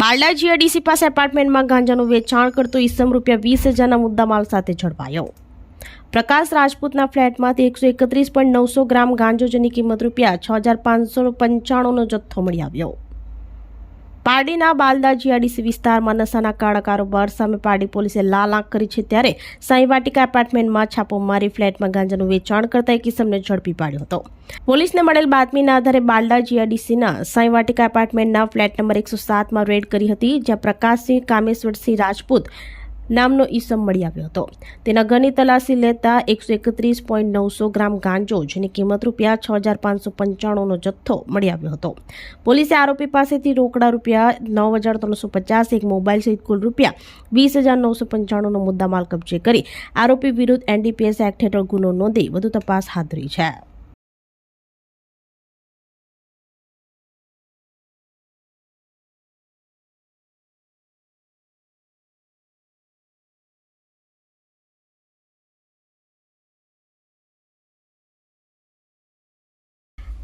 બારડા GRDC પાસે એપાર્ટમેન્ટમાં ગાંજાનું વેચાણ કરતો ઈસમ રૂપિયા વીસ હજારના મુદ્દામાલ સાથે ઝડપાયો. પ્રકાશ રાજપૂતના ફ્લેટમાંથી એકસો એકત્રીસ પોઈન્ટ નવસો ગ્રામ ગાંજો જેની કિંમત રૂપિયા છ હજાર પાંચસો પંચાણુંનો જથ્થો મળી આવ્યો. પારડીના બાલદા જીઆઈડીસી વિસ્તારમાં નશાના કાળા કારોબાર સામે પારડી પોલીસે લાલ આંખ કરી છે ત્યારે સાંઈ વાટિકા એપાર્ટમેન્ટમાં છાપો મારી ફ્લેટમાં ગાંજાનું વેચાણ કરતા એક કિસમને ઝડપી પાડ્યો હતો. પોલીસને મળેલ બાતમીના આધારે બાલદા જીઆઈડીસીના સાંઈ વાટિકા એપાર્ટમેન્ટના ફ્લેટ નંબર એકસો સાતમાં રેડ કરી હતી, જ્યાં પ્રકાશસિંહ, કામેશ્વરસિંહ રાજપૂત નામનો ઈસમ મળી આવ્યો હતો. તેના ઘરની તલાશી લેતા એકસો એકત્રીસ પોઈન્ટ નવસો ગ્રામ ગાંજો, જેની કિંમત રૂપિયા છ હજાર પાંચસો પંચાણુંનો જથ્થો મળી આવ્યો હતો. પોલીસે આરોપી પાસેથી રોકડા રૂપિયા નવ હજાર ત્રણસો પચાસ, એક મોબાઈલ સહિત કુલ રૂપિયા વીસ હજાર નવસો પંચાણુંનો મુદ્દામાલ કબજે કરી આરોપી વિરુદ્ધ એનડીપીએસ એક્ટ હેઠળ ગુનો નોંધી વધુ તપાસ હાથ ધરી છે.